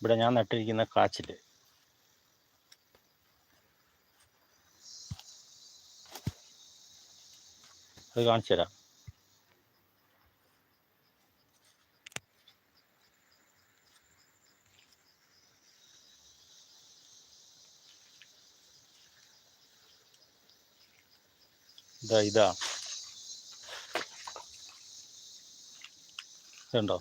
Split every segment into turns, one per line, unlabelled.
ഇവിടെ ഞാൻ നട്ടിരിക്കുന്ന കാച്ചിൽ അത് കാണിച്ചു തരാം. ഇതാ ഇതാ. ഇതുണ്ടോ?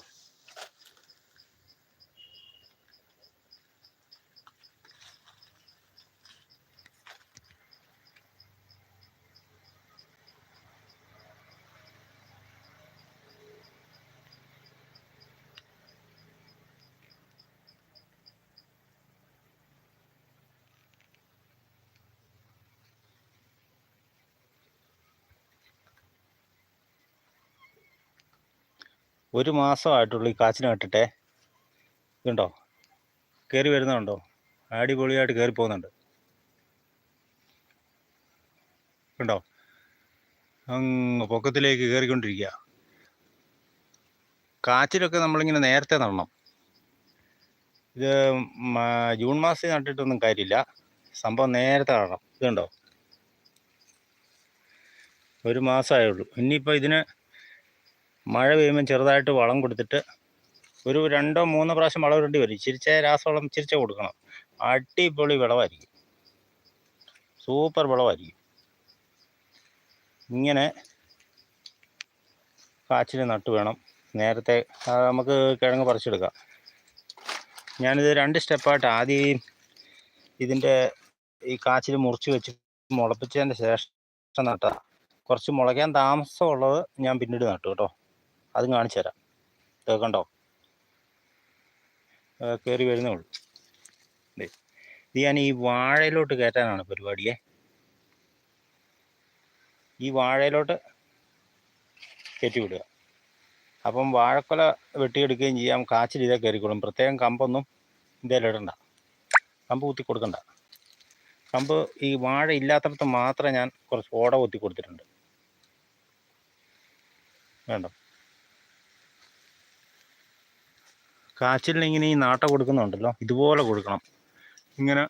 ഒരു മാസമായിട്ടുള്ളൂ ഈ കാച്ചിന് നട്ടിട്ടേ ഇതുണ്ടോ? കയറി വരുന്നുണ്ടോ അടിപൊളിയായിട്ട് കയറി പോകുന്നുണ്ട്. ഉണ്ടോ? അങ്ങ് പൊക്കത്തിലേക്ക് കയറിക്കൊണ്ടിരിക്കുക കാച്ചിലൊക്കെ നമ്മളിങ്ങനെ നേരത്തെ നടണം. ഇത് ജൂൺ മാസത്തിൽ നട്ടിട്ടൊന്നും കാര്യമില്ല. സംഭവം നേരത്തെ നടണം. ഇതുണ്ടോ? ഒരു മാസമായുള്ളൂ. ഇനിയിപ്പോൾ ഇതിന് മഴ പെയ്യുമ്പോൾ ചെറുതായിട്ട് വളം കൊടുത്തിട്ട് ഒരു രണ്ടോ മൂന്നോ പ്രാവശ്യം വളം ഇടേണ്ടി വരും. ചിരിച്ച രാസവളം ചിരിച്ച കൊടുക്കണം. അടിപൊളി വിളവായിരിക്കും. സൂപ്പർ വിളവായിരിക്കും. ഇങ്ങനെ കാച്ചിൽ നട്ട് വേണം. നേരത്തെ നമുക്ക് കിഴങ്ങ് പറിച്ചെടുക്കാം. ഞാനിത് രണ്ട് സ്റ്റെപ്പായിട്ട് ആദ്യം ഇതിന്റെ ഈ കാച്ചിൽ മുറിച്ച് വെച്ച് മുളപ്പിച്ചതിന്റെ ശേഷം നട്ട കുറച്ച് മുളയ്ക്കാൻ താമസമുള്ളത് ഞാൻ പിന്നീട് നട്ടു കേട്ടോ. അതും കാണിച്ചു തരാം. കേൾക്കണ്ടോ? കണ്ടോ കയറി വരുന്നേ ഉള്ളൂ. ഇത് ഞാൻ ഈ വാഴയിലോട്ട് കയറ്റാനാണ് പരിപാടിയെ. ഈ വാഴയിലോട്ട് കയറ്റി വിടുക. അപ്പം വാഴക്കൊല വെട്ടിയെടുക്കുകയും ചെയ്യാം. കാച്ചിൽ ഇതേ കയറിക്കോളും. പ്രത്യേകം കമ്പൊന്നും ഇടണ്ട. കമ്പ് കുത്തി കൊടുക്കണ്ട. കമ്പ് ഈ വാഴ ഇല്ലാത്തടത്ത് മാത്രം ഞാൻ കുറച്ച് ഓട കുത്തി കൊടുത്തിട്ടുണ്ട്. വേണ്ട. കാച്ചിലിന് ഇങ്ങനെ ഈ നാട്ട കൊടുക്കുന്നുണ്ടല്ലോ ഇതുപോലെ കൊടുക്കണം. ഇങ്ങനെ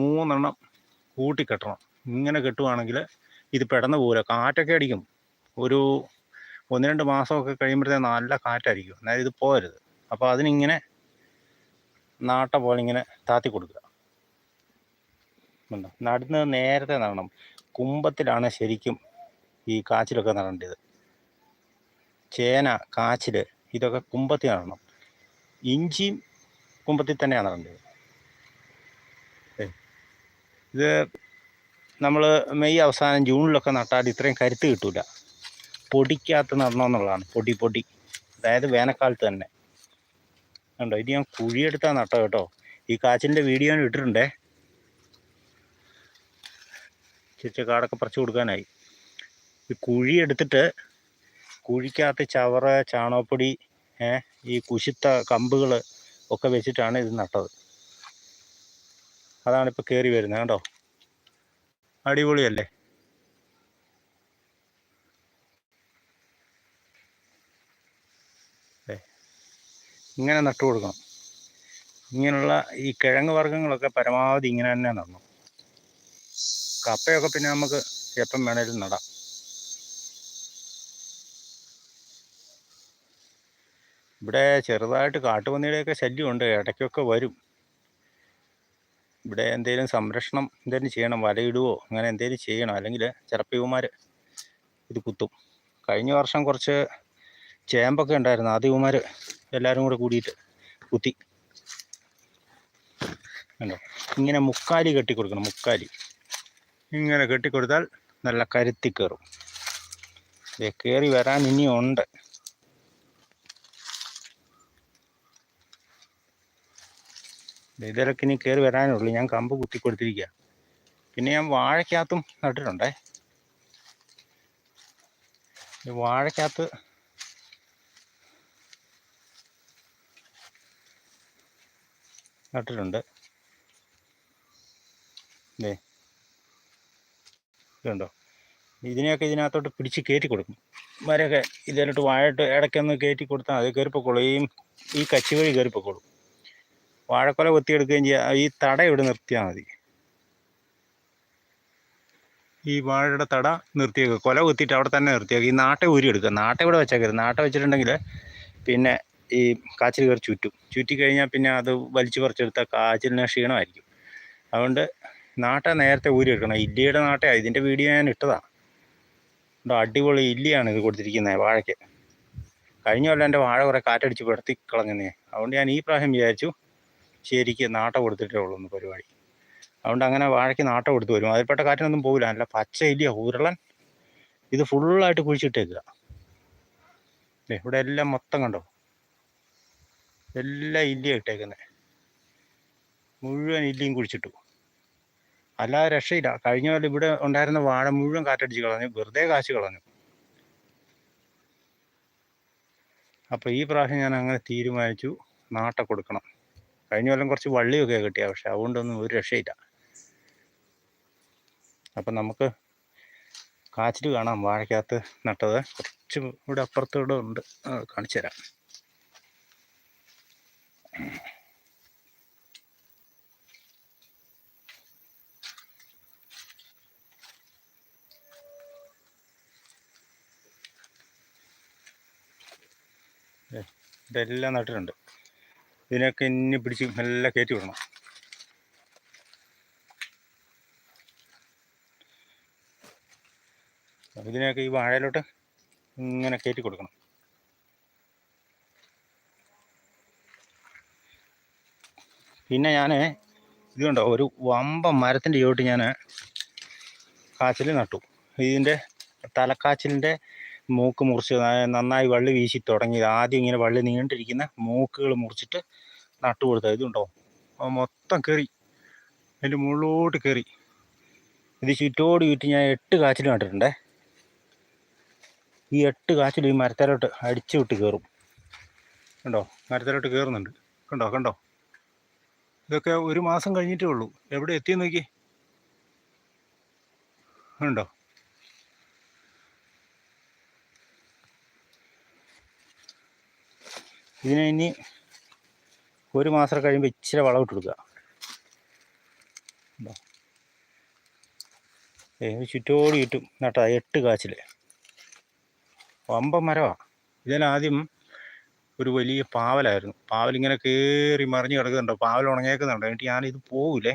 മൂന്നെണ്ണം കൂട്ടിക്കെട്ടണം. ഇങ്ങനെ കെട്ടുവാണെങ്കിൽ ഇത് പെടന്ന് പോകില്ല കാറ്റൊക്കെ അടിക്കും. ഒരു ഒന്ന് രണ്ട് മാസമൊക്കെ കഴിയുമ്പോഴത്തേ നല്ല കാറ്റായിരിക്കും. അതായത് ഇത് പോരുത് അപ്പോൾ അതിനിങ്ങനെ നാട്ട പോലെ ഇങ്ങനെ താത്തി കൊടുക്കുക. നടന്ന് നേരത്തെ നടണം. കുമ്പത്തിലാണ് ശരിക്കും ഈ കാച്ചിലൊക്കെ നടേണ്ടത്. ചേന കാച്ചിൽ ഇതൊക്കെ കുമ്പത്തിൽ നടണം ഇഞ്ചിയും കുമ്പത്തിൽ തന്നെയാണ് നടേണ്ടത് ഇത് നമ്മൾ മെയ് അവസാനം ജൂണിലൊക്കെ നട്ടാൽ ഇത്രയും കരുത്ത് കിട്ടൂല. പൊടിക്കകത്ത് നടണമെന്നുള്ളതാണ് പൊടി പൊടി. അതായത് വേനൽക്കാലത്ത് തന്നെ. കണ്ടോ? ഇത് ഞാൻ കുഴിയെടുത്താൽ നട്ടോ കേട്ടോ. ഈ കാച്ചിന്റെ വീഡിയോ ഞാൻ ഇട്ടിട്ടുണ്ടേ. ചേച്ചി കാടൊക്കെ പറിച്ചു കൊടുക്കാനായി. ഈ കുഴി എടുത്തിട്ട് കുഴിക്കകത്ത് ചവറ ചാണകപ്പൊടി ഈ കുശിത്ത കമ്പുകൾ ഒക്കെ വെച്ചിട്ടാണ് ഇത് നട്ടത്. അതാണ് ഇപ്പോൾ കയറി വരുന്നത് കണ്ടോ? അടിപൊളിയല്ലേ? ഇങ്ങനെ നട്ടു കൊടുക്കണം. ഇങ്ങനെയുള്ള ഈ കിഴങ്ങ് വർഗങ്ങളൊക്കെ പരമാവധി ഇങ്ങനെ തന്നെ നടണം. കപ്പയൊക്കെ പിന്നെ നമുക്ക് എപ്പം വേണേലും നടാം. ഇവിടെ ചെറുതായിട്ട് കാട്ടുപന്നിയുടെയൊക്കെ ശല്യമുണ്ട്. ഇടയ്ക്കൊക്കെ വരും. ഇവിടെ എന്തെങ്കിലും സംരക്ഷണം എന്തെങ്കിലും ചെയ്യണം. വലയിടുവോ? അങ്ങനെ എന്തെങ്കിലും ചെയ്യണം. അല്ലെങ്കിൽ ചിലപ്പോൾ ഇത് കുത്തും. കഴിഞ്ഞ വർഷം കുറച്ച് ചേമ്പൊക്കെ ഉണ്ടായിരുന്നു. അത് ഇവന്മാർ എല്ലാവരും കൂടെ കൂടിയിട്ട് കുത്തി. കണ്ടോ? ഇങ്ങനെ മുക്കാലി കെട്ടിക്കൊടുക്കണം. മുക്കാലി. ഇങ്ങനെ കെട്ടിക്കൊടുത്താൽ നല്ല കരുത്തി കയറും. കയറി വരാൻ ഇനിയുണ്ട്. ഇതിലൊക്കെ ഇനി കയറി വരാനുള്ളൂ ഞാൻ കമ്പ് കുത്തി കൊടുത്തിരിക്കുക പിന്നെ ഞാൻ വാഴയ്ക്കകത്തും നട്ടിട്ടുണ്ടേ. വാഴയ്ക്കകത്ത് നട്ടിട്ടുണ്ട്. ദേ. ഇതുണ്ടോ? ഇതിനെയൊക്കെ ഇതിനകത്തോട്ട് പിടിച്ച് കയറ്റി കൊടുക്കും മരമൊക്കെ ഇതിലോട്ട് വാഴയിട്ട് ഇടയ്ക്കൊന്ന് കയറ്റി കൊടുത്താൽ അത് കയറിപ്പോക്കോളൂ ഈ ഈ കച്ചി വഴി കയറിപ്പോക്കോളും വാഴക്കൊല കൊത്തിയെടുക്കുകയും ചെയ്യുക ഈ തട ഇവിടെ നിർത്തിയാൽ മതി. ഈ വാഴയുടെ തട നിർത്തിയേക്കുക കൊല കുത്തിയിട്ട് അവിടെ തന്നെ നിർത്തിയേക്കുക ഈ നാട്ടെ ഊരിയെടുക്കുക. നാട്ടെ ഇവിടെ വെച്ചേക്കരുത്. നാട്ടെ വെച്ചിട്ടുണ്ടെങ്കിൽ പിന്നെ ഈ കാച്ചിൽ കയറി ചുറ്റും. ചുറ്റി കഴിഞ്ഞാൽ പിന്നെ അത് വലിച്ചു പറിച്ചെടുത്താൽ കാച്ചിലിന് ക്ഷീണമായിരിക്കും. അതുകൊണ്ട് നാട്ടെ നേരത്തെ ഊരി ഊരിയെടുക്കണം. ഇല്ലിയുടെ നാട്ടെ ഇതിന്റെ വീഡിയോ ഞാൻ ഇട്ടതാണ് അടിപൊളി ഇല്ലിയാണ് ഇത് കൊടുത്തിരിക്കുന്നത് വാഴയ്ക്ക്. കഴിഞ്ഞ കൊല്ലം എന്റെ വാഴ കുറേ കാറ്റടിച്ച് പെടുത്തി കളഞ്ഞേ അതുകൊണ്ട് ഞാൻ ഈ പ്രാവശ്യം വിചാരിച്ചു ശരിക്ക് നാട്ടം കൊടുത്തിട്ടേ ഉള്ളൂ ഒന്ന് പരിപാടി. അതുകൊണ്ട് അങ്ങനെ വാഴയ്ക്ക് നാട്ടം കൊടുത്ത് വരും. അതിൽപ്പെട്ട കാറ്റിനൊന്നും പോകില്ല നല്ല പച്ച ഇല്ല ഉരുളൻ. ഇത് ഫുള്ളായിട്ട് കുഴിച്ചിട്ടേക്കുക അല്ലേ ഇവിടെ എല്ലാം മൊത്തം കണ്ടോ? എല്ലാം ഇല്ലിയ ഇട്ടേക്കുന്നത് മുഴുവൻ ഇല്ലിയും കുഴിച്ചിട്ടു. അല്ലാതെ രക്ഷയില്ല. കഴിഞ്ഞ കൊല്ലം ഇവിടെ ഉണ്ടായിരുന്ന വാഴ മുഴുവൻ കാറ്റടിച്ച് കളഞ്ഞു. വെറുതെ കാശ് കളഞ്ഞു. അപ്പോൾ ഈ പ്രാവശ്യം ഞാൻ അങ്ങനെ തീരുമാനിച്ചു നാട്ട കൊടുക്കണം. കഴിഞ്ഞ കൊല്ലം കുറച്ച് വള്ളിയൊക്കെ കിട്ടിയ പക്ഷെ അതുകൊണ്ടൊന്നും ഒരു രക്ഷയില്ല. അപ്പം നമുക്ക് കാച്ചിൽ കാണാം വാഴയ്ക്കകത്ത് നട്ടത്. കുറച്ച് ഇവിടെ അപ്പുറത്തൂടെ ഉണ്ട്. കാണിച്ചു തരാം. ഇതെല്ലാം നട്ടിട്ടുണ്ട്. ഇതിനൊക്കെ ഇനി പിടിച്ച് നല്ല കയറ്റി വിടണം. ഇതിനൊക്കെ ഈ വാഴയിലോട്ട് ഇങ്ങനെ കയറ്റി കൊടുക്കണം. പിന്നെ ഞാൻ ഇതുണ്ടോ ഒരു വമ്പ മരത്തിന്റെ ചുവട്ട് ഞാൻ കാച്ചിൽ നട്ടു. ഇതിന്റെ തലക്കാച്ചിലിന്റെ മൂക്ക് മുറിച്ച് നന്നായി വള്ളി വീശി തുടങ്ങിയത്. ആദ്യം ഇങ്ങനെ വള്ളി നീണ്ടിരിക്കുന്ന മൂക്കുകൾ മുറിച്ചിട്ട് നട്ടു കൊടുത്തത്. ഇതുണ്ടോ? അത് മൊത്തം കയറി അതിന്റെ മുകളിലോട്ട് കയറി ഇത് ചുറ്റോട് ചുറ്റി ഞാൻ എട്ട് കാച്ചിൽ നട്ടിട്ടുണ്ടേ. ഈ എട്ട് കാച്ചിൽ ഈ മരത്തലോട്ട് അടിച്ചു വിട്ട് കയറും കണ്ടോ? മരത്തലോട്ട് കയറുന്നുണ്ട് കണ്ടോ? കണ്ടോ? ഇതൊക്കെ ഒരു മാസം കഴിഞ്ഞിട്ടേ ഉള്ളൂ. എവിടെ എത്തിയെന്ന് നോക്കി ഉണ്ടോ ഇതിനെ ഇനി ഒരു മാസം കഴിയുമ്പോൾ ഇച്ചിരി വളമിട്ട് കൊടുക്കുക. ഏ ചുറ്റോട് ചുറ്റും നട്ടാ എട്ട് കാച്ചിൽ വമ്പൻ മരമാണ് ഇതിനാദ്യം ഒരു വലിയ പാവലായിരുന്നു. പാവലിങ്ങനെ കയറി മറിഞ്ഞ് കിടക്കുന്നുണ്ടോ. പാവൽ ഉണങ്ങിയേക്കുന്നുണ്ടോ. എന്നിട്ട് ഞാനിത് പോകില്ലേ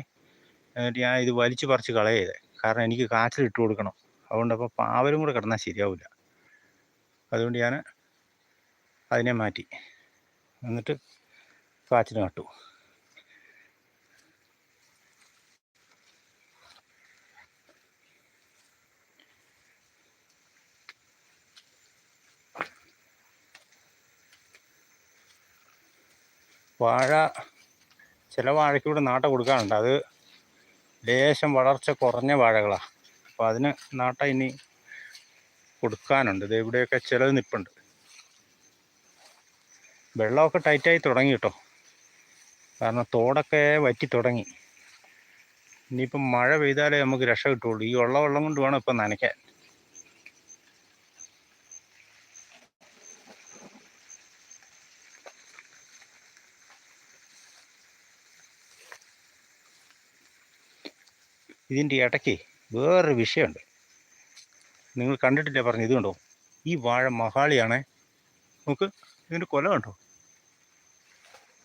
എന്നിട്ട് ഞാൻ ഇത് വലിച്ചു പറിച്ച് കളയത് കാരണം എനിക്ക് കാച്ചിൽ ഇട്ട് കൊടുക്കണം. അതുകൊണ്ട് അപ്പോൾ പാവലും കൂടെ കിടന്നാൽ ശരിയാവില്ല അതുകൊണ്ട് ഞാൻ അതിനെ മാറ്റി. എന്നിട്ട് കാച്ചിന് നട്ടു. വാഴ ചില വാഴയ്ക്കൂടെ നാട്ട കൊടുക്കാറുണ്ട്. അത് ലേശം വളർച്ച കുറഞ്ഞ വാഴകളാണ് അപ്പോൾ അതിന് നാട്ട ഇനി കൊടുക്കാനുണ്ട്. ഇത് ഇവിടെയൊക്കെ ചിലത് നിപ്പുണ്ട്. വെള്ളമൊക്കെ ടൈറ്റായി തുടങ്ങി കേട്ടോ. കാരണം തോടൊക്കെ വറ്റി തുടങ്ങി. ഇനിയിപ്പം മഴ പെയ്താലേ നമുക്ക് രക്ഷ കിട്ടുള്ളൂ. ഈ ഉള്ള വെള്ളം കൊണ്ട് വേണം ഇപ്പം നനയ്ക്കാൻ. ഇതിന്റെ ഇടയ്ക്ക് വേറൊരു വിഷയമുണ്ട്. നിങ്ങൾ കണ്ടിട്ടില്ല പറഞ്ഞു ഇത് ഈ വാഴ മഹാളിയാണേ. നമുക്ക് ഇതിന്റെ കൊല കണ്ടോ?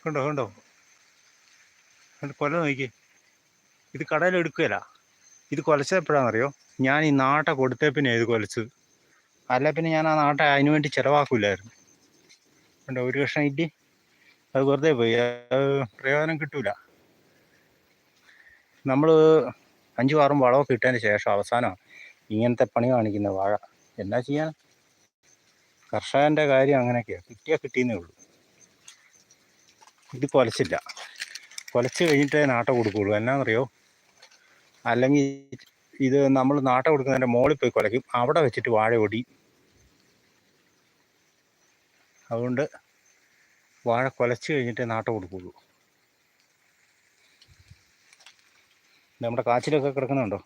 കണ്ടോ കണ്ടോ? കൊല നോക്കി ഇത് കടയിൽ എടുക്കുകയില്ല. ഇത് കൊലച്ചപ്പോഴാണെന്നറിയോ ഞാൻ ഈ നാട്ട കൊടുത്തേ പിന്നെ ഇത് കൊലച്ചത്. അല്ല പിന്നെ ഞാൻ ആ നാട്ട അതിന് വേണ്ടി ചിലവാക്കില്ലായിരുന്നു കണ്ടോ ഒരു കഷ്ണം ഇല്ലി അത് വെറുതെ പോയി. പ്രയോജനം കിട്ടൂല. നമ്മൾ അഞ്ചും ആറും വളമൊക്കെ ഇട്ടതിന് ശേഷം അവസാനം ഇങ്ങനത്തെ പണി കാണിക്കുന്ന വാഴ. എന്നാ ചെയ്യാൻ കർഷകന്റെ കാര്യം അങ്ങനെയൊക്കെയാണ് കിട്ടിയാൽ കിട്ടിയെന്നേ ഉള്ളൂ. ഇത് കൊലച്ചില്ല കൊലച്ച് കഴിഞ്ഞിട്ടേ നാട്ട കൊടുക്കുകയുള്ളൂ എന്നാന്നറിയോ? അല്ലെങ്കിൽ ഇത് നമ്മൾ നാട്ട കൊടുക്കുന്നതിന്റെ മുകളിൽ പോയി കൊലയ്ക്കും. അവിടെ വെച്ചിട്ട് വാഴ ഒടി അതുകൊണ്ട് വാഴ കൊലച്ച് കഴിഞ്ഞിട്ടേ നാട്ട കൊടുക്കുള്ളൂ. നമ്മുടെ കാച്ചിലൊക്കെ കിടക്കുന്നുണ്ടോ?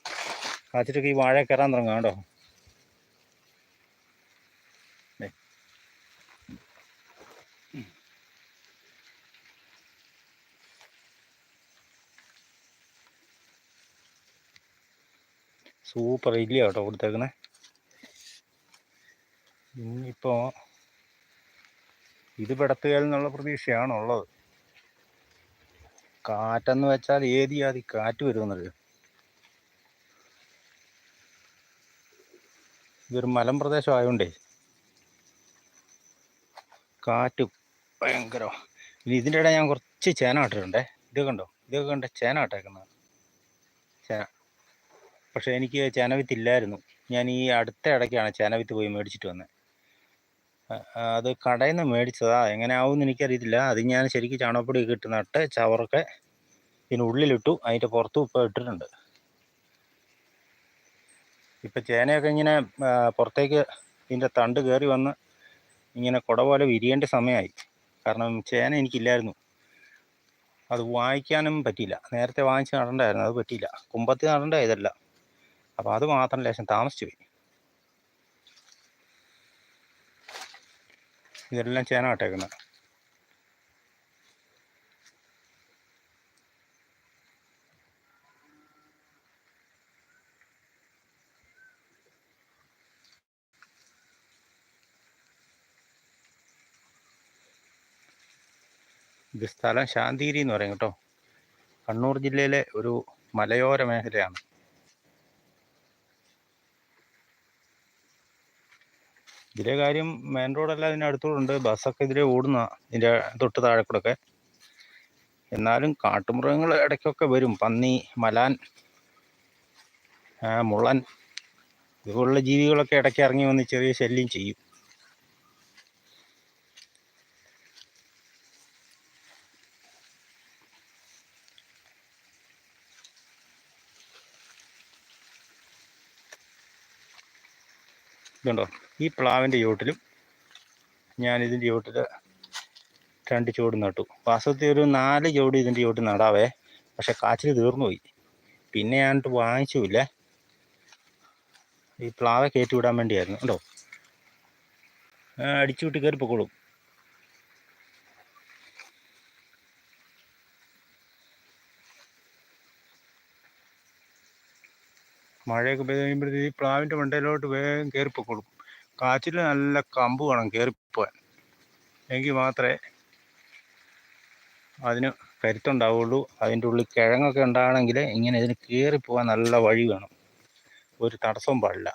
കാച്ചിലൊക്കെ ഈ വാഴ കയറാൻ തുടങ്ങാം കേട്ടോ സൂപ്പർ ഇല്ല കേട്ടോ കൊടുത്തേക്കണേ ഇനിയിപ്പോൾ ഇത് പെടത്തുകയെന്നുള്ള പ്രതീക്ഷയാണുള്ളത് കാറ്റെന്ന് വെച്ചാൽ ഏത് ജാതി കാറ്റ് വരുമെന്നറിയോ? ഇതൊരു മലം പ്രദേശം ആയതുകൊണ്ടേ കാറ്റ് ഭയങ്കര ഇനി ഇതിന്റെ ഇടയിൽ ഞാൻ കുറച്ച് ചേന ഇട്ടിട്ടുണ്ടേ. ഇതൊക്കെ ഉണ്ടോ ഇതൊക്കെ കണ്ടേ ചേന ഇട്ടേക്കുന്നത് പക്ഷേ എനിക്ക് ചേനവിത്ത് ഇല്ലായിരുന്നു. ഞാൻ ഈ അടുത്ത ഇടയ്ക്കാണ് ചേനവിത്ത് പോയി മേടിച്ചിട്ട് വന്നത് അത് കടയിൽ നിന്ന് മേടിച്ചതാ. എങ്ങനെ ആവുമെന്ന് എനിക്കറിയത്തില്ല. അത് ഞാൻ ശരിക്കും ചാണകപ്പൊടി ഇട്ട് നട്ട് ചവറൊക്കെ ഇതിന് ഉള്ളിലിട്ടു. അതിന്റെ പുറത്തും ഇപ്പോൾ ഇട്ടിട്ടുണ്ട്. ഇപ്പോൾ ചേനയൊക്കെ ഇങ്ങനെ പുറത്തേക്ക് ഇതിന്റെ തണ്ട് കയറി വന്ന് ഇങ്ങനെ കുട പോലെ വിരിയേണ്ട സമയമായി. കാരണം ചേന എനിക്കില്ലായിരുന്നു. അത് വാങ്ങിക്കാനും പറ്റിയില്ല. നേരത്തെ വാങ്ങിച്ച് നടണ്ടായിരുന്നു. അത് പറ്റിയില്ല. കുമ്പത്തിൽ നടണ്ട ഇതല്ല. അപ്പോൾ അത് മാത്രം ലേശം താമസിച്ചു പോയി. ഇതെല്ലാം ചേന ഇട്ടേക്കുന്നത് ഇത് സ്ഥലം ശാന്തിഗിരി എന്ന് പറയും കേട്ടോ. കണ്ണൂർ ജില്ലയിലെ ഒരു മലയോര മേഖലയാണ്. ഇതിലെ കാര്യം മെയിൻ റോഡല്ല അതിന്റെ അടുത്തൂടുണ്ട് ബസ്സൊക്കെ ഇതിലെ ഓടുന്ന ഇതിന്റെ തൊട്ട് താഴെ കൂടെ എന്നാലും കാട്ടുമൃഗങ്ങൾ ഇടയ്ക്കൊക്കെ വരും. പന്നി മലാൻ മുള്ളൻ ഇതുപോലുള്ള ജീവികളൊക്കെ ഇടയ്ക്ക് ഇറങ്ങി വന്ന് ചെറിയ ശല്യം ചെയ്യും. ഇതുണ്ടോ? ഈ പ്ലാവിന്റെ ചുവട്ടിലും ഞാൻ ഇതിന്റെ ചുവട്ടിൽ രണ്ട് ചുവട് നട്ടു. വാസ്തവത്തിൽ ഒരു നാല് ചുവട് ഇതിന്റെ ചുവട്ടിൽ നടാവേ. പക്ഷെ കാച്ചിൽ തീർന്നുപോയി. പിന്നെ ഞാനിട്ട് വാങ്ങിച്ചുമില്ല. ഈ പ്ലാവ കയറ്റി വിടാൻ വേണ്ടിയായിരുന്നു. കേട്ടോ അടിച്ചു വിട്ട് കയറി പൊക്കോളും. മഴയൊക്കെ പെയ്ത് കഴിയുമ്പോഴത്തേക്ക് ഈ പ്ലാവിന്റെ മണ്ടയിലോട്ട് വേഗം കയറി കാച്ചിൽ നല്ല കമ്പ് വേണം കയറിപ്പോവാൻ എങ്കിൽ മാത്രമേ അതിന് കരുത്തുണ്ടാവുള്ളൂ. അതിന്റെ ഉള്ളിൽ കിഴങ്ങൊക്കെ ഉണ്ടാകണമെങ്കിൽ ഇങ്ങനെ ഇതിന് കയറിപ്പോവാൻ നല്ല വഴി വേണം. ഒരു തടസ്സവും പാടില്ല.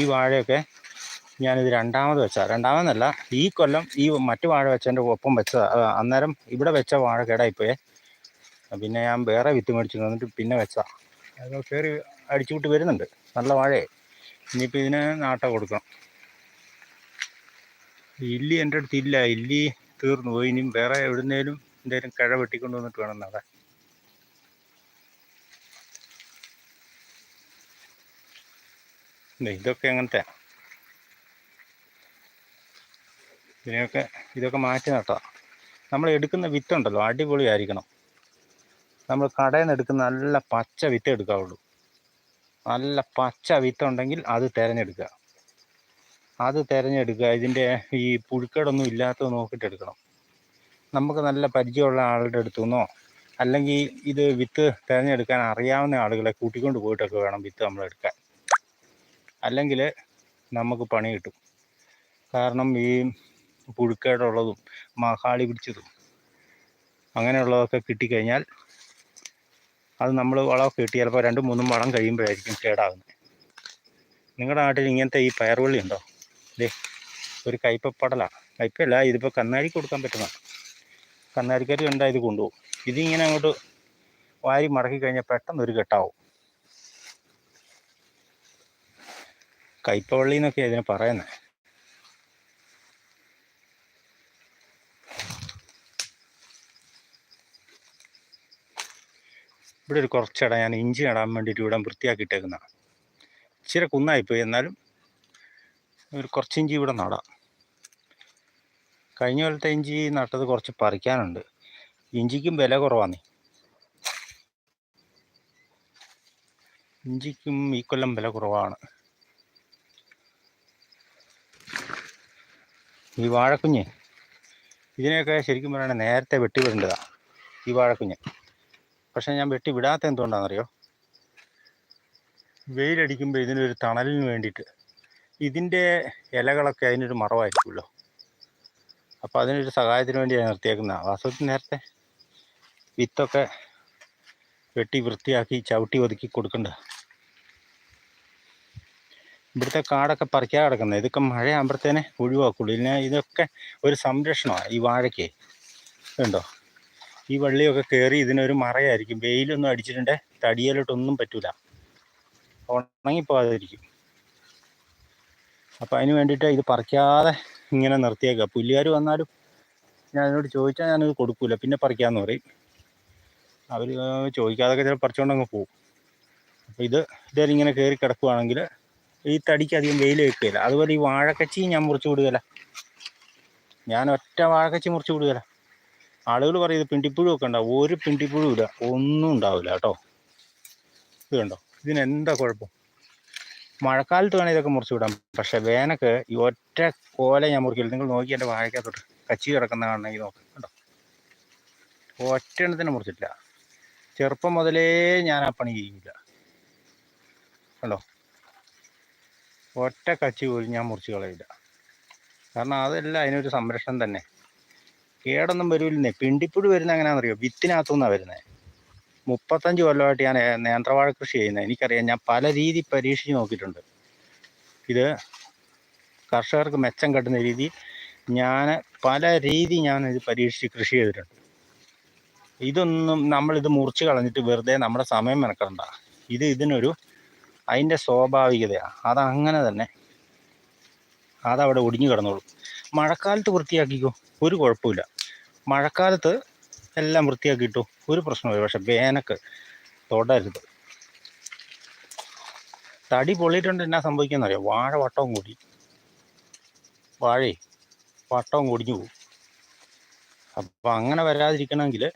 ഈ വാഴയൊക്കെ ഞാനിത് രണ്ടാമത് വെച്ച രണ്ടാമതെന്നല്ല ഈ കൊല്ലം ഈ മറ്റു വാഴ വെച്ചതിന്റെ ഒപ്പം വെച്ചതാണ് അന്നേരം ഇവിടെ വെച്ച വാഴ കേടായിപ്പോയേ. പിന്നെ ഞാൻ വേറെ വിത്ത് മേടിച്ചു തന്നിട്ട് പിന്നെ വെച്ചാ. അത് കയറി അടിച്ചു വിട്ട് വരുന്നുണ്ട്. നല്ല വാഴയെ. ഇനിയിപ്പോൾ ഇതിന് നാട്ട കൊടുക്കണം. ഇല്ലി എന്റെ അടുത്ത് ഇല്ല. ഇല്ലി തീർന്നു പോയി. ഇനിയും വേറെ എവിടുന്നേലും എന്തെങ്കിലും കിഴ വെട്ടിക്കൊണ്ട് വന്നിട്ട് വേണം നടാൻ. ഇതൊക്കെ അങ്ങനത്തെ ഇതിനെയൊക്കെ ഇതൊക്കെ മാറ്റി നട്ടാം നമ്മൾ എടുക്കുന്ന വിത്തുണ്ടല്ലോ അടിപൊളിയായിരിക്കണം. നമ്മൾ കടയിൽ നിന്ന് എടുക്കുന്ന നല്ല പച്ച വിത്ത് എടുക്കാവുള്ളൂ. നല്ല പച്ച വിത്തുണ്ടെങ്കിൽ അത് തിരഞ്ഞെടുക്കുക. അത് തിരഞ്ഞെടുക്കുക. ഇതിന്റെ ഈ പുഴുക്കേടൊന്നും ഇല്ലാത്തത് നോക്കിയിട്ട് എടുക്കണം. നമുക്ക് നല്ല പരിചയമുള്ള ആളുടെ അടുത്തു നിന്നോ അല്ലെങ്കിൽ ഇത് വിത്ത് തിരഞ്ഞെടുക്കാൻ അറിയാവുന്ന ആളുകളെ കൂട്ടിക്കൊണ്ട് പോയിട്ടൊക്കെ വേണം വിത്ത് നമ്മൾ എടുക്കാൻ. അല്ലെങ്കിൽ നമുക്ക് പണി കിട്ടും. കാരണം ഈ പുഴുക്കേടുള്ളതും മഹാളി പിടിച്ചതും അങ്ങനെയുള്ളതൊക്കെ കിട്ടിക്കഴിഞ്ഞാൽ അത് നമ്മൾ വളമൊക്കെ കിട്ടി ചിലപ്പോൾ രണ്ടും മൂന്നും വളം കഴിയുമ്പോഴായിരിക്കും കേടാകുന്നത്. നിങ്ങളുടെ നാട്ടിൽ ഇങ്ങനത്തെ ഈ പയറുവള്ളി ഉണ്ടോ? ദേ ഒരു കയ്പപ്പടലാണ് കയ്പല്ല ഇതിപ്പോൾ കന്നാരിക്ക് കൊടുക്കാൻ പറ്റുന്ന. കന്നാരിക്കാർ കണ്ടാൽ ഇത് കൊണ്ടുപോകും. ഇതിങ്ങനെ അങ്ങോട്ട് വാരി മടക്കി കഴിഞ്ഞാൽ പെട്ടെന്ന് ഒരു കെട്ടാവും. കയ്പവള്ളി എന്നൊക്കെ ഇതിനെ പറയുന്നത്. ഇവിടെ ഒരു കുറച്ചിട ഞാൻ ഇഞ്ചി നടാൻ വേണ്ടിയിട്ട് ഇവിടെ വൃത്തിയാക്കിയിട്ടേക്കുന്ന. ഇച്ചിരി കുന്നായിപ്പോയി എന്നാലും ഒരു കുറച്ച് ഇഞ്ചി ഇവിടെ നടാം. കഴിഞ്ഞ കൊല്ലത്തെ ഇഞ്ചി നട്ടത് കുറച്ച് പറിക്കാനുണ്ട്. ഇഞ്ചിക്കും വില കുറവാണ് ഇഞ്ചിക്കും ഈ കൊല്ലം വില കുറവാണ്. ഈ വാഴക്കുഞ്ഞ് ഇതിനെയൊക്കെ ശരിക്കും പറയുകയാണെങ്കിൽ നേരത്തെ വെട്ടി വിടേണ്ടതാണ് ഈ വാഴക്കുഞ്ഞ്. പക്ഷേ ഞാൻ വെട്ടി വിടാത്ത എന്തുകൊണ്ടാണെന്നറിയോ? വെയിലടിക്കുമ്പോൾ ഇതിനൊരു തണലിന് വേണ്ടിയിട്ട് ഇതിന്റെ ഇലകളൊക്കെ അതിനൊരു മറവായിരിക്കുമല്ലോ. അപ്പോൾ അതിനൊരു സഹായത്തിന് വേണ്ടിയാണ് നിർത്തിയേക്കുന്നത്. വാസ്തവത്തിൽ നേരത്തെ വിത്തൊക്കെ വെട്ടി വൃത്തിയാക്കി ചവിട്ടി ഒതുക്കി കൊടുക്കണ്ട ഇവിടുത്തെ കാടൊക്കെ പറിക്കാതെ കിടക്കുന്നത്. ഇതൊക്കെ മഴയാകുമ്പോഴത്തേനെ ഒഴിവാക്കുള്ളൂ. ഇതിനെ ഇതൊക്കെ ഒരു സംരക്ഷണമാണ് ഈ വാഴയ്ക്ക്. കണ്ടോ? ഈ വള്ളിയൊക്കെ കയറി ഇതിനൊരു മറയായിരിക്കും. വെയിലൊന്നും അടിച്ചിട്ടുണ്ടെ തടിയലോട്ടൊന്നും പറ്റൂല. ഉണങ്ങിപ്പോകാതിരിക്കും അപ്പം അതിന് വേണ്ടിയിട്ട് ഇത് പറിക്കാതെ ഇങ്ങനെ നിർത്തിയേക്കുക പുല്ലുകാർ വന്നാലും ഞാൻ അതിനോട് ചോദിച്ചാൽ ഞാനത് കൊടുക്കൂല. പിന്നെ പറിക്കാമെന്ന് പറയും. അവർ ചോദിക്കാതൊക്കെ ചിലപ്പോൾ പറിച്ചുകൊണ്ട് അങ്ങ് പോകും അപ്പോൾ ഇത് ഇതേലും ഇങ്ങനെ കയറി കിടക്കുവാണെങ്കിൽ ഈ തടിക്ക് അധികം വെയിൽ വെക്കുകയില്ല അതുപോലെ ഈ വാഴക്കച്ചി ഞാൻ മുറിച്ച് വിടുകയില്ല ഞാൻ ഒറ്റ വാഴക്കച്ചി മുറിച്ച് വിടുകയില്ല ആളുകൾ പറയുന്നത് പിണ്ടിപ്പുഴു ഒക്കെ ഉണ്ടാവും. ഒരു പിണ്ടിപ്പുഴു ഇല്ല ഒന്നും ഉണ്ടാവില്ല കേട്ടോ. ഇത് കണ്ടോ? ഇതിന് എന്താ കുഴപ്പം? മഴക്കാലത്ത് വേണേൽ ഇതൊക്കെ മുറിച്ച് വിടാം. പക്ഷെ വേനക്ക് ഈ ഒറ്റ കോല ഞാൻ മുറിക്കില്ല. നിങ്ങൾ നോക്കി എന്റെ വാഴക്കകത്തോട്ട് കച്ചി കിടക്കുന്ന കാണണമെങ്കിൽ നോക്കാം. കേട്ടോ ഒറ്റ എണ്ണത്തിന് മുറിച്ചിട്ടില്ല. ചെറുപ്പം മുതലേ ഞാൻ ആ പണി ചെയ്യില്ല കണ്ടോ? ഒറ്റ കച്ചി പോലും ഞാൻ മുറിച്ച് കളയില്ല. കാരണം അതല്ല അതിനൊരു സംരക്ഷണം തന്നെ. കേടൊന്നും വരില്ലെന്നേ പിണ്ടിപ്പുഴു വരുന്ന എങ്ങനെയാണെന്നറിയോ വിത്തിനകത്തുനിന്നാണ് വരുന്നത് മുപ്പത്തഞ്ച് കൊല്ലമായിട്ട് ഞാൻ നേന്ത്രവാഴ കൃഷി ചെയ്യുന്നത് എനിക്കറിയാം ഞാൻ പല രീതി പരീക്ഷിച്ച് നോക്കിയിട്ടുണ്ട്. ഇത് കർഷകർക്ക് മെച്ചം കിട്ടുന്ന രീതി ഞാൻ പല രീതി ഞാൻ ഇത് പരീക്ഷിച്ച് കൃഷി ചെയ്തിട്ടുണ്ട്. ഇതൊന്നും നമ്മളിത് മുറിച്ച് കളഞ്ഞിട്ട് വെറുതെ നമ്മുടെ സമയം മെനക്കണ്ട ഇത് ഇതിനൊരു അതിന്റെ സ്വാഭാവികതയാണ് അതങ്ങനെ തന്നെ. അതവിടെ ഒടിഞ്ഞു കിടന്നോളും. മഴക്കാലത്ത് വൃത്തിയാക്കിക്കോ. ഒരു കുഴപ്പമില്ല മഴക്കാലത്ത് എല്ലാം വൃത്തിയാക്കി ഇട്ടു. ഒരു പ്രശ്നമില്ല പക്ഷെ വേനക്ക് തൊടരുത്. തടി പൊള്ളിയിട്ടുണ്ട് എന്നാ സംഭവിക്കുന്നറിയോ വാഴ വട്ടവും കൂടി. വാഴേ വട്ടവും കൊടിഞ്ഞു പോകും അപ്പം അങ്ങനെ വരാതിരിക്കണമെങ്കിൽ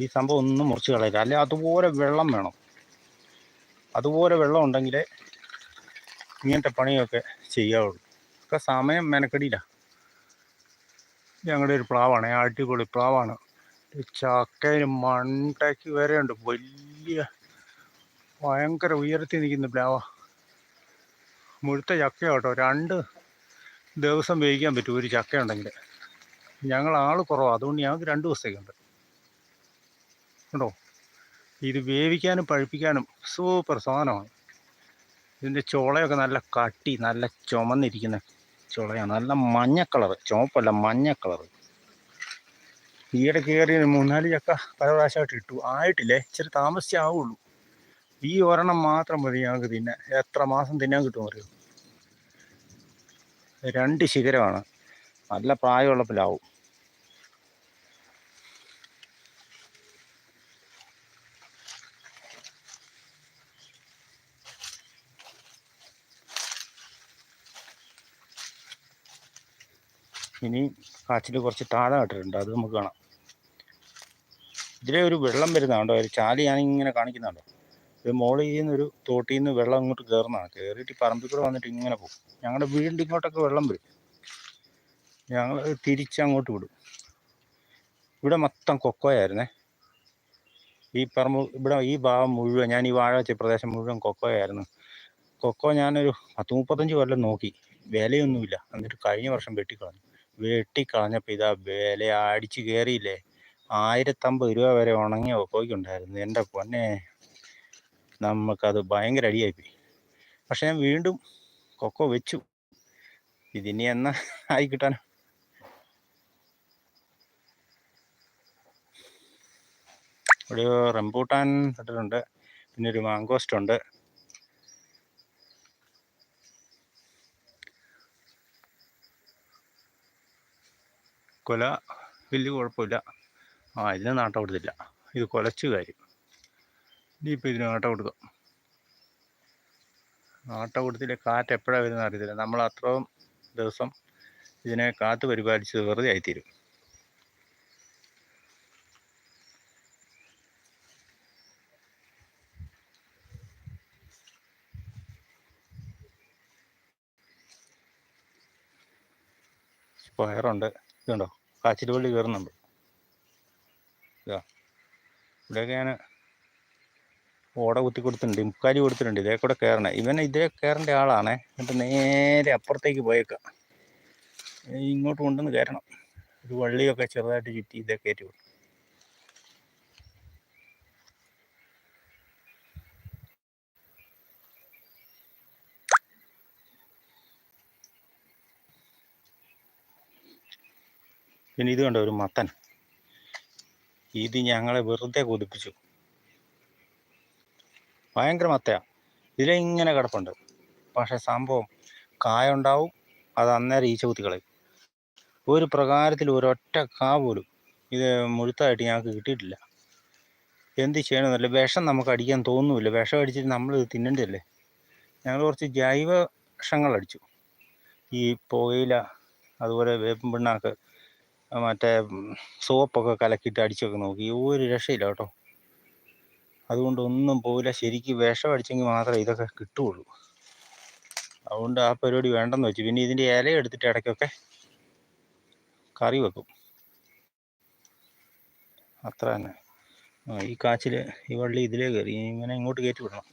ഈ സംഭവം ഒന്നും മുറിച്ച് കളയില്ല അല്ലെ അതുപോലെ വെള്ളം വേണം. അതുപോലെ വെള്ളം ഉണ്ടെങ്കിലേ ഇങ്ങനത്തെ പണിയൊക്കെ ചെയ്യാവുള്ളൂ. ഒക്കെ സമയം മെനക്കെടിയില്ല ഞങ്ങളുടെ ഒരു പ്ലാവാണ് അടിപൊളി പ്ലാവാണ്. ചക്കയിന് മണ്ടയ്ക്ക് വരെ ഉണ്ട് വലിയ ഭയങ്കര ഉയരത്തിൽ നിൽക്കുന്ന പ്ലാവ. മുഴുത്ത ചക്ക കേട്ടോ. രണ്ട് ദിവസം വേവിക്കാൻ പറ്റും ഒരു ചക്ക ഉണ്ടെങ്കിൽ ഞങ്ങൾ ആൾ കുറവാണ് അതുകൊണ്ട് ഞങ്ങൾക്ക് രണ്ട് ദിവസത്തേക്കുണ്ട് കേട്ടോ ഇത് വേവിക്കാനും പഴുപ്പിക്കാനും സൂപ്പർ സാധനമാണ്. ഇതിന്റെ ചോളയൊക്കെ നല്ല കട്ടി നല്ല ചുമന്നിരിക്കുന്ന ചുളയാണ്. നല്ല മഞ്ഞ കളർ ചുവപ്പല്ല മഞ്ഞ കളർ. ഈയിടെ കയറി മൂന്നാൽ ചക്ക പല പ്രാവശ്യമായിട്ട് ഇട്ടു. ആയിട്ടില്ലേ? ഇച്ചിരി താമസിച്ചാവുള്ളൂ ഈ ഒരെണ്ണം മാത്രം മതി ഞങ്ങൾക്ക് തിന്നാൻ. എത്ര മാസം തിന്നാൻ കിട്ടും അറിയോ? രണ്ട് ശിഖരമാണ്. നല്ല പ്രായമുള്ള പ്ലാവും ഇനി കാച്ചിൽ കുറച്ച് താഴെ ഇട്ടിട്ടുണ്ട് അത് നമുക്ക് കാണാം. ഇതിലെ ഒരു വെള്ളം വരുന്നതുണ്ടോ ഒരു ചാലി ഞാനിങ്ങനെ കാണിക്കുന്നുണ്ടോ. ഇത് മോളിൽ നിന്നൊരു തോട്ടിൽ നിന്ന് വെള്ളം ഇങ്ങോട്ട് കയറുന്നതാണ്. കയറിയിട്ട് പറമ്പിൽ കൂടെ വന്നിട്ട് ഇങ്ങനെ പോകും. ഞങ്ങളുടെ വീടിന്റെ ഇങ്ങോട്ടൊക്കെ വെള്ളം വരും. ഞങ്ങൾ തിരിച്ചങ്ങോട്ട് വിടും. ഇവിടെ മൊത്തം കൊക്കോയായിരുന്നേ. ഈ പറമ്പ് ഇവിടെ ഈ ഭാഗം മുഴുവൻ ഞാൻ ഈ വാഴ വെച്ച പ്രദേശം മുഴുവൻ കൊക്കോയായിരുന്നു. കൊക്കോ ഞാനൊരു പത്ത് മുപ്പത്തഞ്ച് കൊല്ലം നോക്കി. വിലയൊന്നുമില്ല. എന്നിട്ട് കഴിഞ്ഞ വർഷം വെട്ടിക്കളഞ്ഞു. വെട്ടിക്കളഞ്ഞപ്പോൾ ഇതാ വില അടിച്ചു കയറിയില്ലേ? ആയിരത്തമ്പത് രൂപ വരെ ഉണങ്ങിയ കൊക്കോയ്ക്കുണ്ടായിരുന്നു എന്റെ പൊന്നെ നമുക്കത് ഭയങ്കര അടിയായിപ്പോയി. പക്ഷെ ഞാൻ വീണ്ടും കൊക്കോ വെച്ചു. ഇതിനി എന്നാ ആയി കിട്ടാനോ? ഒരു റംബൂട്ടാൻ ഇട്ടിട്ടുണ്ട്. പിന്നെ ഒരു മാങ്കോസ്റ്റ് ഉണ്ട്. കൊല വലിയ കുഴപ്പമില്ല. ആ ഇതിന് നാട്ടം കൊടുത്തില്ല. ഇത് കൊലച്ചു കാര്യം. ഇനിയിപ്പോൾ ഇതിന് നാട്ടം കൊടുക്കാം. നാട്ടം കൊടുത്തില്ല. കാറ്റ് എപ്പോഴാണ് വരുന്നത് അറിയത്തില്ല. നമ്മൾ അത്രയും ദിവസം ഇതിനെ കാത്ത് പരിപാലിച്ചത് വെറുതെ ആയിത്തീരും. പയറുണ്ട് ഇതുണ്ടോ? കാച്ചിൽ വള്ളി കയറുന്നുണ്ട് ഇതാ. ഇവിടെയൊക്കെ ഞാൻ ഓട കുത്തി കൊടുത്തിട്ടുണ്ട്. മുക്കാലി കൊടുത്തിട്ടുണ്ട്. ഇതേ കൂടെ കയറണേ. ഇവൻ ഇതേ കയറേണ്ട ആളാണേ. എന്നിട്ട് നേരെ അപ്പുറത്തേക്ക് പോയേക്കാം. ഇങ്ങോട്ട് കൊണ്ടുവന്ന് കയറണം. ഒരു വള്ളിയൊക്കെ ചെറുതായിട്ട് ചുറ്റി ഇതേ കയറ്റി വിടും പിന്നെ ഇത് കണ്ട ഒരു മത്തൻ. ഇത് ഞങ്ങളെ വെറുതെ കൊതിപ്പിച്ചു. ഭയങ്കര മത്തയാ. ഇതിലിങ്ങനെ കിടപ്പുണ്ട്. പക്ഷെ സംഭവം കായ ഉണ്ടാവും അത് അന്നേരം ഈച്ച കുത്തിക്കളെ ഒരു പ്രകാരത്തിൽ ഒരൊറ്റ കാ പോലും ഇത് മുഴുത്തായിട്ട് ഞങ്ങൾക്ക് കിട്ടിയിട്ടില്ല. എന്ത് ചെയ്യണമെന്നല്ല വിഷം നമുക്ക് അടിക്കാൻ തോന്നുന്നില്ല. വിഷം അടിച്ചിട്ട് നമ്മൾ ഇത് തിന്നണ്ടല്ലേ? ഞങ്ങൾ കുറച്ച് ജൈവ വിഷങ്ങൾ അടിച്ചു. ഈ പുകയില അതുപോലെ വേപ്പിൻ പിണ്ണാക്ക് മറ്റേ സോപ്പൊക്കെ കലക്കിയിട്ട് അടിച്ചൊക്കെ നോക്കി. ഒരു രക്ഷയില്ല കേട്ടോ. അതുകൊണ്ട് ഒന്നും പോവില്ല. ശരിക്ക് വിഷം അടിച്ചെങ്കിൽ മാത്രമേ ഇതൊക്കെ കിട്ടുകയുള്ളൂ. അതുകൊണ്ട് ആ പരിപാടി വേണ്ടെന്ന് വെച്ചു. പിന്നെ ഇതിന്റെ ഇല എടുത്തിട്ട് ഇടയ്ക്കൊക്കെ കറി വെക്കും. അത്ര തന്നെ. ഈ കാച്ചിൽ ഈ വള്ളി ഇതിലേ കയറി. ഇങ്ങനെ ഇങ്ങോട്ട് കയറ്റി വിടണം.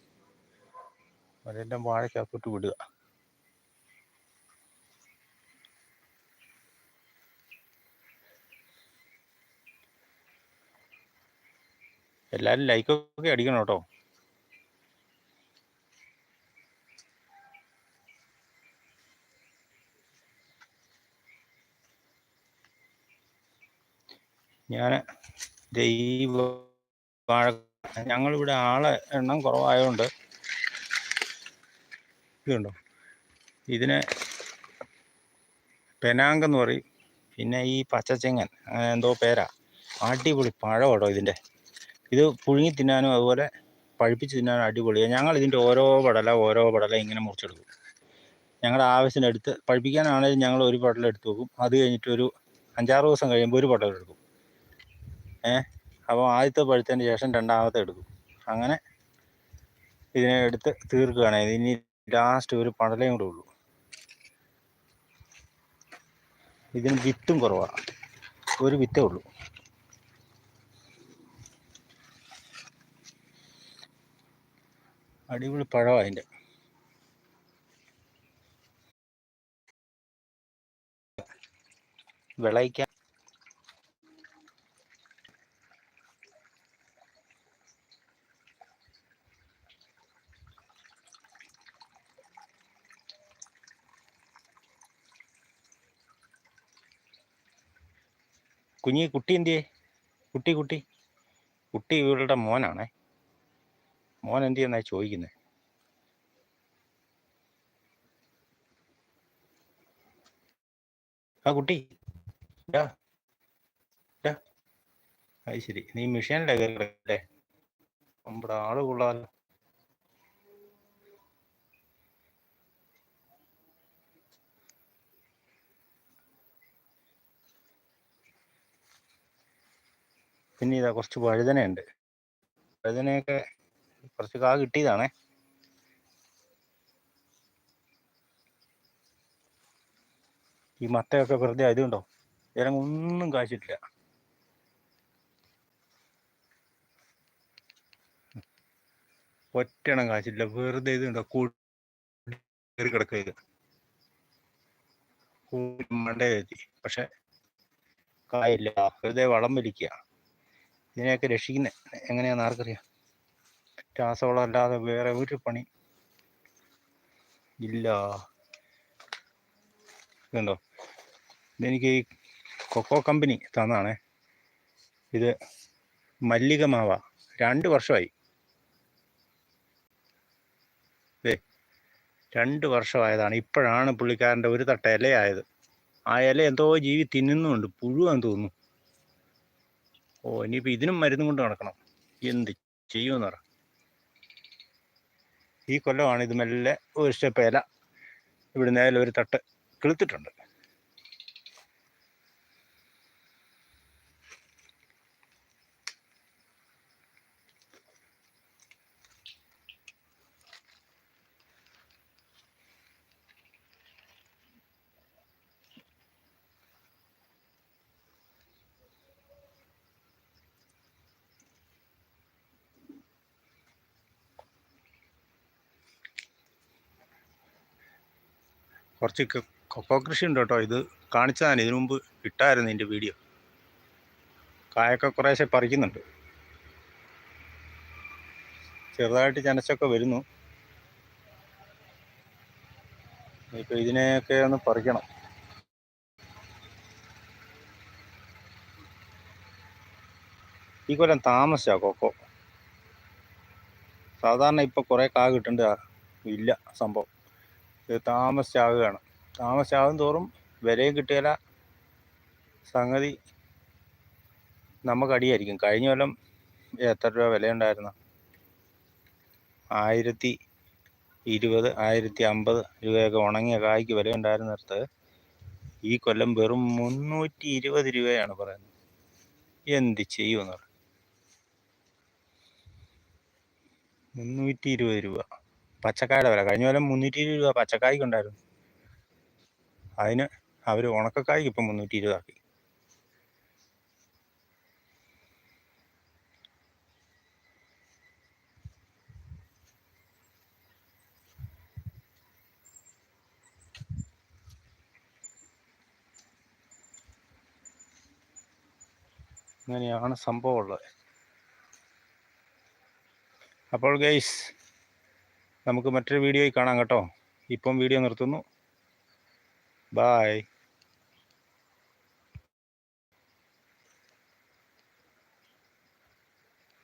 അതെല്ലാം വാഴയ്ക്കകത്തോട്ട് വിടുക. എല്ലാവരും ലൈക്കൊക്കെ അടിക്കണം കേട്ടോ. ഞാൻ ദൈവ ഞങ്ങളിവിടെ ആളെ എണ്ണം കുറവായതുകൊണ്ട് ഇതുണ്ടോ? ഇതിനെ പെനാങ്കെന്ന് പറയും. പിന്നെ ഈ പച്ചച്ചെങ്ങൻ എന്തോ പേരാ. അടിപൊളി പഴം കേട്ടോ ഇതിന്റെ. ഇത് പുഴുങ്ങി തിന്നാനും അതുപോലെ പഴുപ്പിച്ച് തിന്നാനും അടിപൊളിയാണ് ഞങ്ങൾ ഇതിന്റെ ഓരോ പടല ഓരോ പടല ഇങ്ങനെ മുറിച്ചെടുക്കും. ഞങ്ങളുടെ ആവശ്യത്തിനെടുത്ത് പഴുപ്പിക്കാനാണെങ്കിലും ഞങ്ങൾ ഒരു പടല എടുത്ത് വെക്കും. അത് കഴിഞ്ഞിട്ട് ഒരു അഞ്ചാറ് ദിവസം കഴിയുമ്പോൾ ഒരു പടല എടുക്കും. ഏഹ് അപ്പോൾ ആദ്യത്തെ പഴുത്തതിന് ശേഷം രണ്ടാമത്തെ എടുക്കും. അങ്ങനെ ഇതിനെ എടുത്ത് തീർക്കുകയാണ്. ഇനി ലാസ്റ്റ് ഒരു പടലയും കൂടെ ഉള്ളൂ. ഇതിന് വിത്തും കുറവാണ് ഒരു വിത്തേ ഉള്ളൂ. അടിപൊളി പഴമാണ് അതിന്റെ. വിളയിക്കാൻ കുഞ്ഞി കുട്ടി എന്തിയേ? കുട്ടി കുട്ടി. കുട്ടി ഇവളുടെ മോനാണേ. മോൻ എന്ത് ചെയ്യുന്നതായി ചോദിക്കുന്നത് ആ കുട്ടി. അത് ശരി. നീ മിഷീനിലെ കയറില്ലേ നമ്മുടെ ആൾ കൊള്ളാലോ. പിന്നെ ഇതാ കുറച്ച് വഴുതനയുണ്ട്. വഴുതനയൊക്കെ കുറച്ച് കാ കിട്ടിയതാണേ. ഈ മത്തയൊക്കെ വെറുതെ ആയതുകൊണ്ടോ? ഇറങ്ങ ഒന്നും കാശിട്ടില്ല ഒറ്റണം കാശില്ല വെറുതെ ഇതുണ്ടോ കൂടി കിടക്കുക ഇത് മണ്ടേ എത്തി പക്ഷെ കായില്ല വെറുതെ വളം വലിക്കുക. ഇതിനെയൊക്കെ രക്ഷിക്കുന്നത് എങ്ങനെയാണെന്ന് ആർക്കറിയാം. രാസവളം അല്ലാതെ വേറെ ഒരു പണി ഇല്ല. ഇതുണ്ടോ? ഇതെനിക്ക് ഈ കൊക്കോ കമ്പനി തന്നാണേ. ഇത് മല്ലിക മാവ. രണ്ട് വർഷമായി. രണ്ട് വർഷമായതാണ്. ഇപ്പോഴാണ് പുള്ളിക്കാരന്റെ ഒരു തട്ട ഇലയായത്. ആ ഇല എന്തോ ജീവി തിന്നുന്നുണ്ട്. പുഴുവാൻ തോന്നുന്നു. ഓ ഇനിയിപ്പോൾ ഇതിനും മരുന്നും കൊണ്ട് നടക്കണം. എന്ത് ചെയ്യുമെന്ന് ഈ കൊല്ലമാണ് ഇത് മെല്ലെ ഒരു സ്റ്റെപ്പ് ഇല. ഇവിടെ നേരെ ഒരു തട്ട് കിളുത്തിട്ടുണ്ട്. കുറച്ച് കൊക്കോ കൃഷി ഉണ്ട് കേട്ടോ ഇത് കാണിച്ചതാണ് ഇതിനു മുമ്പ് ഇട്ടായിരുന്നു ഇതിന്റെ വീഡിയോ. കായൊക്കെ കുറേശ്ശെ പറിക്കുന്നുണ്ട്. ചെറുതായിട്ട് ചനച്ചൊക്കെ വരുന്നു. ഇപ്പം ഇതിനെയൊക്കെ ഒന്ന് പറിക്കണം. ഈ കൊല്ലം താമസിച്ചാ കൊക്കോ? സാധാരണ ഇപ്പൊ കുറേ കാ കിട്ടേണ്ട ഇല്ല സംഭവം. താമസിച്ചാകുകയാണ് താമസിച്ചാകും തോറും വിലയും കിട്ടിയാല സംഗതി നമുക്ക് അടിയായിരിക്കും കഴിഞ്ഞ കൊല്ലം എത്ര രൂപ വിലയുണ്ടായിരുന്നു? ആയിരത്തി ഇരുപത് ആയിരത്തി അമ്പത് രൂപയൊക്കെ ഉണങ്ങിയ കായ്ക്ക് വിലയുണ്ടായിരുന്നിടത്ത് ഈ കൊല്ലം വെറും മുന്നൂറ്റി ഇരുപത് രൂപയാണ് പറയുന്നത്. എന്ത് ചെയ്യുമെന്ന് പറ മുന്നൂറ്റി ഇരുപത് രൂപ. പച്ചക്കായുടെ വില. കഴിഞ്ഞ കൊല്ലം മുന്നൂറ്റി ഇരുപത് രൂപ പച്ചക്കായ്ക്ക് ഉണ്ടായിരുന്നു. അതിന് അവർ ഉണക്കക്കായ്ക്ക് ഇപ്പം മുന്നൂറ്റി ഇരുപതാക്കി അങ്ങനെയാണ് സംഭവം ഉള്ളത്. അപ്പോൾ ഗൈസ് നമുക്ക് മറ്റൊരു വീഡിയോയിൽ കാണാം കേട്ടോ. ഇപ്പം വീഡിയോ നിർത്തുന്നു. ബായ്